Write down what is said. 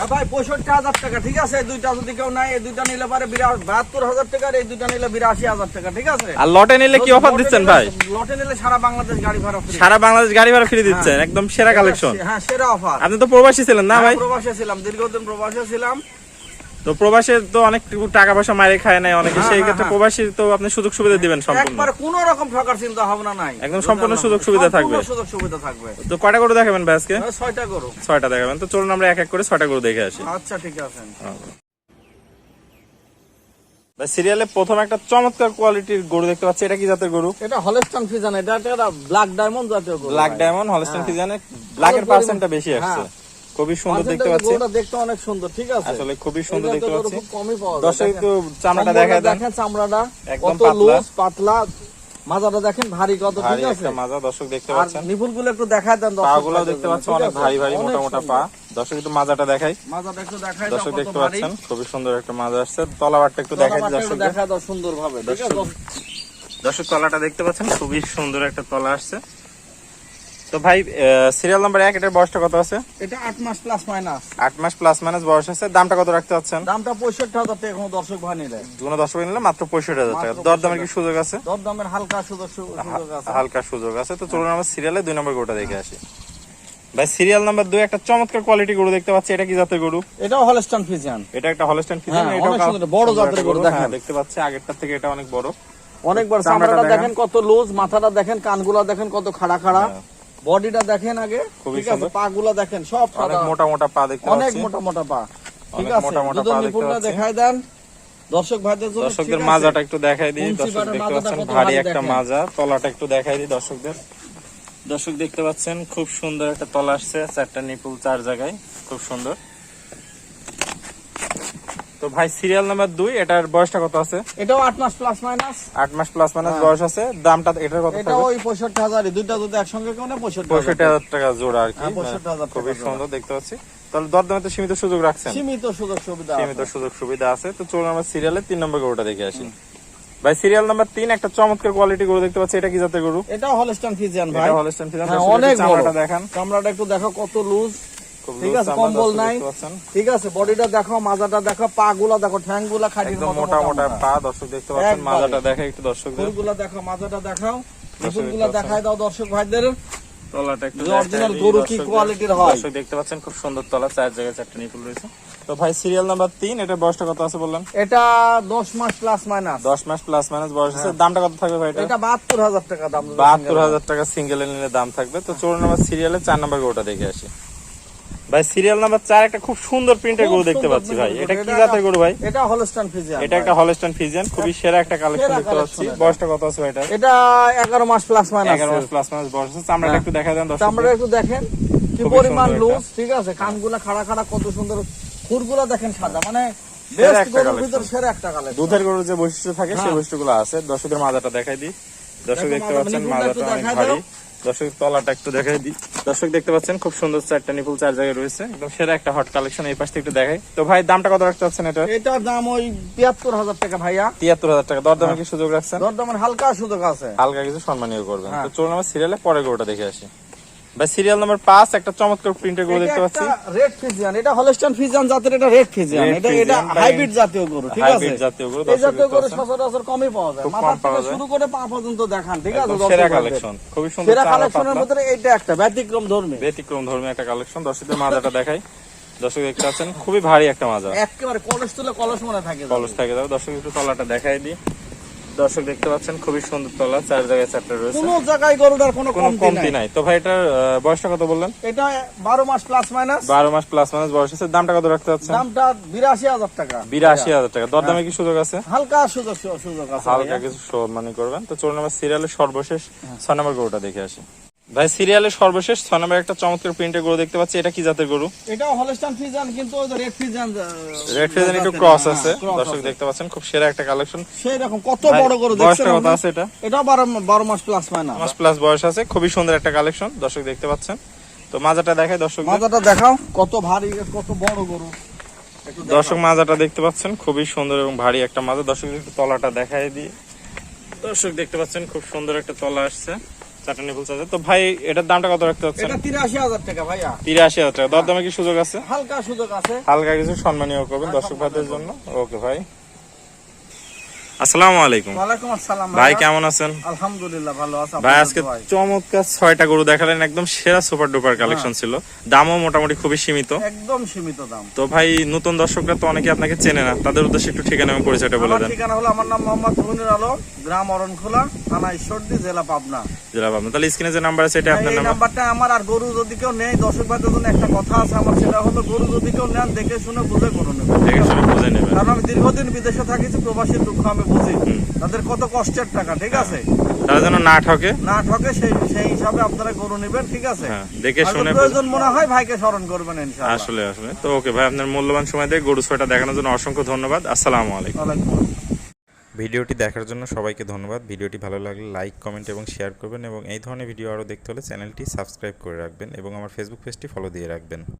হ্যাঁ ভাই পঁয়ষট্টি হাজার টাকা ঠিক আছে? দুইটা যদি কেউ নাই এই দুইটা নিলে পারে বাহাত্তর হাজার টাকা আর এই দুইটা নিলে বিরাশি হাজার টাকা ঠিক আছে? আর লটে নিলে কি অফার দিচ্ছেন ভাই? লটে নিলে সারা বাংলাদেশ গাড়ি ভাড়া সারা বাংলাদেশ গাড়ি ভাড়া ফ্রি দিচ্ছেন একদম সেরা কালেকশন হ্যাঁ সেরা অফার আপনি তো প্রবাসী ছিলেন না ভাই? প্রবাসী ছিলাম দীর্ঘদিন প্রবাসী ছিলাম। তো প্রবাসে তো অনেক টাকা পয়সা মারে খায় নাই অনেকে হ্যাঁ, সেই হ্যাঁ, ক্ষেত্রে হ্যাঁ। প্রবাসী তো আপনি সুযোগ সুবিধা দিবেন সম্পূর্ণ। একবার কোন রকম ঠকার চিন্তা ভাবনা নাই। একদম সম্পূর্ণ সুযোগ সুবিধা থাকবে। সুযোগ সুবিধা থাকবে। তো কয়টা গরু দেখাবেন ভাই আজকে? হ্যাঁ, ছয়টা করো ছয়টা দেখাবেন। তো চলুন আমরা এক এক করে ছয়টা গরু দেখে আসি। আচ্ছা ঠিক আছে। সিরিয়ালে প্রথম একটা চমৎকার কোয়ালিটির গরু দেখতে পাচ্ছি। এটা কি জাতের গরু? এটা হলস্টান ফিজান এটা একটা ব্ল্যাক ডায়মন্ড জাতীয় গরু ব্ল্যাক ডায়মন্ড হলস্টেন হ্যাঁ। ফিজানে ব্ল্যাকের ভালো পার্সেন্টটা বেশি আসছে। খুবই সুন্দর দেখতে পাচ্ছি। গরুটা দেখতে অনেক সুন্দর ঠিক আছে? আসলে খুবই সুন্দর দেখতে পাচ্ছি। কমই পাওয়া যায়। দর্শক একটু চামড়াটা দেখায় দেন। দেখেন চামড়াটা একদম পাতলা। পাতলা। মাজাটা দেখেন ভারী কত ঠিক আছে? মাজা দর্শক দেখতে পাচ্ছেন। নিপুলগুলো একটু দেখায় দেন দর্শক। পা গুলো ভাইদের দেখতে পাচ্ছেন অনেক? ভারী ভারী মোটা মোটা পা। দর্শক একটু মাজাটা দেখাই। মাজাটা একটু দাও দর্শক দেখতে পাচ্ছেন খুবই সুন্দর একটা মাজা আসছে। তলাবারটা একটু দেখাই দর্শক দেখায় দাও সুন্দর ভাবে দর্শক- দর্শক তলাটা দেখতে পাচ্ছেন খুবই সুন্দর একটা তলা আসছে। তো ভাই সিরিয়াল নাম্বার এক এটার বয়সটা কত আছে? এটা আট মাস প্লাস মাইনাস আট মাস প্লাস মাইনাস বয়স আছে। দামটা কত রাখতে পাচ্ছেন দামটা পঁয়ষট্টি হাজার টাকা কোনো দর্শক ভাই নিলে। কোনো দর্শক নিলে মাত্র পঁয়ষট্টি হাজার টাকা। দরদামের কি সুযোগ আছে? দর দামের হালকা সুযোগ আছে। হালকা সুযোগ আছে। তো চলুন আমরা সিরিয়ালে দুই নম্বর গরুটা দেখে আসি। ভাই সিরিয়াল নাম্বার দুই একটা চমৎকার কোয়ালিটি গরু দেখতে পাচ্ছি। এটা কি জাতের গরু? এটা হলস্টান ফিজিয়ান এটা একটা হলস্টেন ফিজিয়ান এটা অনেক বড় জাতের গরু, গরু, দেখেন। হ্যাঁ, দেখতে পাচ্ছি আগেরটার থেকে এটা অনেক বড়। অনেকবার চামড়াটা চামড়াটা দেখেন। দেখেন কত লুজ মাথাটা দেখেন কানগুলা দেখেন কত খাড়া খাড়া। হ্যাঁ। বডিটা দেখেন আগে ঠিক আছে? পা গুলা দেখেন সব অনেক মোটা মোটা পা দেখতে অনেক মোটা মোটা পা ঠিক আছে? যদি নিপুণরা দেখায় দেন। দর্শক ভাইদের জন্য দর্শকদের মাজাটা একটু দেখাই দিই। দর্শক দেখতে পাচ্ছেন ভারী ভারী একটা মাজা। তলাটা একটু দেখাই দিই দর্শকদের। দর্শক দেখতে পাচ্ছেন খুব সুন্দর একটা তলা আসছে চারটা নিপুল চার জায়গায় খুব সুন্দর। তো ভাই সিরিয়াল নাম্বার দুই এটার বয়সটা কত আছে? এটাও আট মাস প্লাস মাইনাস আট মাস প্লাস মাইনাস হ্যাঁ। বয়স আছে। দামটা এটার কত এটা ওই পঁয়ষট্টি হাজার দুইটা যদি একসঙ্গে কেউ না পঁয়ষট্টি পঁয়ষট্টি হাজার টাকা জোড়া আর কি। হ্যাঁ, 65,000 খুবই সুন্দর দেখতে পাচ্ছি। তাহলে দরদামে তো সীমিত সুযোগ রাখছেন। সীমিত সুযোগ সুবিধা সীমিত সুযোগ সুবিধা আছে। তো চলুন আমরা সিরিয়ালের তিন নম্বর গরুটা দেখে আসি। ভাই সিরিয়াল নাম্বার তিন একটা চমৎকার কোয়ালিটি গরু দেখতে পাচ্ছি। এটা কি জাতের গরু? এটাও হলস্টান ফিজিয়ান ভাই। এটা হলস্টেন ফিজিয়ান হ্যাঁ, অনেক চামড়াটা বড়। দেখান। চামড়াটা একটু দেখো কত লুজ ঠিক আছে, কম্বল নাই। ঠিক আছে বডিটা দেখো মাজাটা দেখো পা গুলা দেখো ঠ্যাংগুলা খাটির একদম মতো মোটা মোটা পা দর্শক দেখতে পাচ্ছেন মাজাটা দেখে একটু ফুলগুলা দেখো মাজাটা দেখাও। দর্শক দেখায় দাও দর্শক ভাইদের। তলাটা একটু দিই গরু কি দর্শকদের। quality র হয়। দর্শক দেখতে পাচ্ছেন খুব সুন্দর তলা চার জায়গায় চারটা নিপুল রয়েছে। তো ভাই সিরিয়াল নাম্বার তিন এটা বয়সটা কত আছে বললেন? এটা দশ মাস প্লাস মাইনাস দশ মাস প্লাস মাইনাস বয়স আছে। দামটা কত থাকবে ভাই এটা? এটা বাহাত্তর হাজার টাকা দাম। বাহাত্তর হাজার টাকা সিঙ্গেল নিলে দাম থাকবে। তো চলুন নাম্বার সিরিয়ালে চার নাম্বার গরুটা দেখে আসি। ভাই সিরিয়াল নাম্বার একটা খুব সুন্দর প্রিন্টের গরু দেখতে পাচ্ছি ভাই। এটা কি জাতের গরু ভাই? এটা এটা একটা হলস্টাইন খুবই সেরা একটা কালেকশন দেখতে পাচ্ছি। বয়সটা কত আছে এটা এটা এগারো মাস প্লাস মাইনাস এগারো মাস প্লাস মাস বয়স আছে। চামড়াটা হ্যাঁ। একটু দেখা দেন দর্শক একটু দেখেন। কি পরিমাণ লুজ ঠিক আছে? কানগুলা খাড়া খাড়া কত সুন্দর। খুরগুলা দেখেন সাদা। মানে বেস্ট গরুর ভিতর সেরা একটা কালেকশন দুধের গরুর যে বৈশিষ্ট্য থাকে সেই হ্যাঁ। বৈশিষ্ট্যগুলো আছে। দর্শকদের মাজাটা দেখাই দিই। দর্শক দেখতে পাচ্ছেন মাজাটা অনেক ভারী। দর্শক তলাটা একটু দেখাই দিই। দর্শক দেখতে পাচ্ছেন খুব সুন্দর চারটা নিপুল চার জায়গায় রয়েছে একদম সেরা একটা হট কালেকশন এই পাশ থেকে একটু দেখাই। তো ভাই দামটা কত রাখতে পারছেন এটা এটার দাম ওই তিয়াত্তর হাজার টাকা ভাইয়া। তিয়াত্তর হাজার টাকা। দরদামে কি সুযোগ রাখছেন? দরদামের হালকা সুযোগ আছে। হালকা কিছু সম্মানীয় করবেন। হ্যাঁ। তো চলুন আমার সিরিয়ালে পরে গোটা দেখে আসি। সিরিয়াল নাম্বার পাঁচ একটা চমৎকার প্রিন্টের গরু দেখতে পাচ্ছি। রেড ফিজিয়ান এটা হলস্টাইন ফিজিয়ান জাতের এটা রেড ফিজিয়ান এটা এটা হাইব্রিড জাতীয় গরু ঠিক আছে? হাইব্রিড জাতীয় গরু এই জাতীয় গরু সচরাচর কমই পাওয়া যায়। মাথা থেকে শুরু করে পা পর্যন্ত দেখান ঠিক আছে সেরা কালেকশন খুবই সুন্দর সেরা কালেকশনের এইটা একটা ব্যতিক্রম ধর্মী। ব্যতিক্রম ধর্মী একটা কালেকশন দর্শকদের মাজাটা দেখাই। দর্শক দেখতে পাচ্ছেন খুবই ভারী একটা মাজা। একেবারে কলস তুলে কলস মনে থাকে কলস থাকে দর্শক একটু তলাটা দেখাই দিই। দর্শক দেখতে পাচ্ছেন খুবই সুন্দর তলা চার জায়গায় চারটা রয়েছে। কোনো জায়গায় গরুটার কোনো কমতি নাই। তো ভাই এটার বয়সটা কত বললেন? এটা বারো মাস প্লাস মাইনাস বারো মাস প্লাস মাইনাস বয়স আছে। দামটা কত রাখতে চাচ্ছেন? দামটা বিরাশি হাজার টাকা। বিরাশি হাজার টাকা। দরদামে কি সুযোগ আছে? হালকা সুযোগ সুযোগ আছে হালকা কিছু কিছু সম্মানী করবেন। তো চলুন আমরা সিরিয়ালের সর্বশেষ 6 নম্বর গরুটা দেখে আসি। ভাই সিরিয়ালের সর্বশেষ ছয় নম্বর একটা চমৎকার প্রিন্টের গরু দেখতে পাচ্ছি। এটা কি জাতের গরু? এটাও হলস্টাইন ফিজিয়ান কিন্তু ওই রেড ফিজিয়ান রেড ফেজেন একটু ক্রস আছে। দর্শক দেখতে পাচ্ছেন খুব সেরা একটা কালেকশন সেই রকম কত বড় গরু দেখছেন কত আছে এটা? এটাও বারো বারো মাস প্লাস মাইনাস মাস প্লাস বয়স আছে খুবই সুন্দর একটা কালেকশন দর্শক দেখতে পাচ্ছেন। তো মাজাটা দেখাই দর্শক মাজাটা দেখাও কত ভারী কত বড় গরু। দর্শক মাজাটা দেখতে পাচ্ছেন খুবই সুন্দর এবং ভারী একটা মাজা। দর্শক একটু তলাটা দেখাই দিই। দর্শক দেখতে পাচ্ছেন খুব সুন্দর একটা তলা আসছে। চারটা নিপুল চার্জার। তো ভাই এটার দামটা কত রাখতে হচ্ছে এটা তিরাশি হাজার টাকা ভাইয়া। দামে টাকা। কি সুযোগ আছে? হালকা সুযোগ আছে। হালকা কিছু সম্মানীয় করবেন দর্শক ভাইদের জন্য। ওকে ভাই। আসসালামু আলাইকুম। ওয়ালাইকুম আসসালাম ভাই কেমন আছেন? আলহামদুলিল্লাহ ভালো আছে। ভাই আজকে চমৎকার ছয়টা গরু দেখালেন একদম সেরা সুপার ডুপার কালেকশন ছিল। দামও মোটামুটি খুবই সীমিত। একদম সীমিত দাম। তো ভাই নতুন দর্শকরা তো অনেকে আপনাকে চেনে না তাদের উদ্দেশ্যে একটু ঠিকানা এবং পরিচয়টা বলে দেন। ঠিকানা হলো আমার নাম মোহাম্মদ রুহুনুর আলম গ্রাম অরণখোলা থানা ঈশ্বরদী জেলা পাবনা। জেলা পাবনা। তাহলে স্ক্রিনে যে নাম্বার আছে এটা আপনার নাম্বার নাম্বারটা আমার আর গরু যদি কেউ নেই দর্শক ভাইদের জন্য একটা কথা আছে আমার সেটা হলো গরু যদি কেউ নেন দেখে শুনে বুঝে গরু দেখে শুনে বুঝে নেবেন। কারণ আমি দীর্ঘদিন বিদেশে থাকিছি প্রবাসী দুঃখ আমি বুঝি? তাদের কত কষ্টের টাকা ঠিক আছে? তারা যেন না ঠকে। না ঠকে সেই সেই হিসাবে আপনারা গরু নেবেন ঠিক আছে? হ্যাঁ দেখে শুনে প্রয়োজন মনে হয় ভাইকে স্মরণ করবেন ইনশাআল্লাহ। আসলে আসলে। তো ওকে ভাই আপনার মূল্যবান সময় দিয়ে গরু ছয়টা দেখানোর জন্য অসংখ্য ধন্যবাদ। আসসালামু আলাইকুম। ভিডিওটি দেখার জন্য সবাইকে ধন্যবাদ। ভিডিওটি ভালো লাগলে লাইক কমেন্ট এবং শেয়ার করবেন এবং এই ধরনের ভিডিও আরও দেখতে হলে চ্যানেলটি সাবস্ক্রাইব করে রাখবেন এবং আমার ফেসবুক পেজটি ফলো দিয়ে রাখবেন।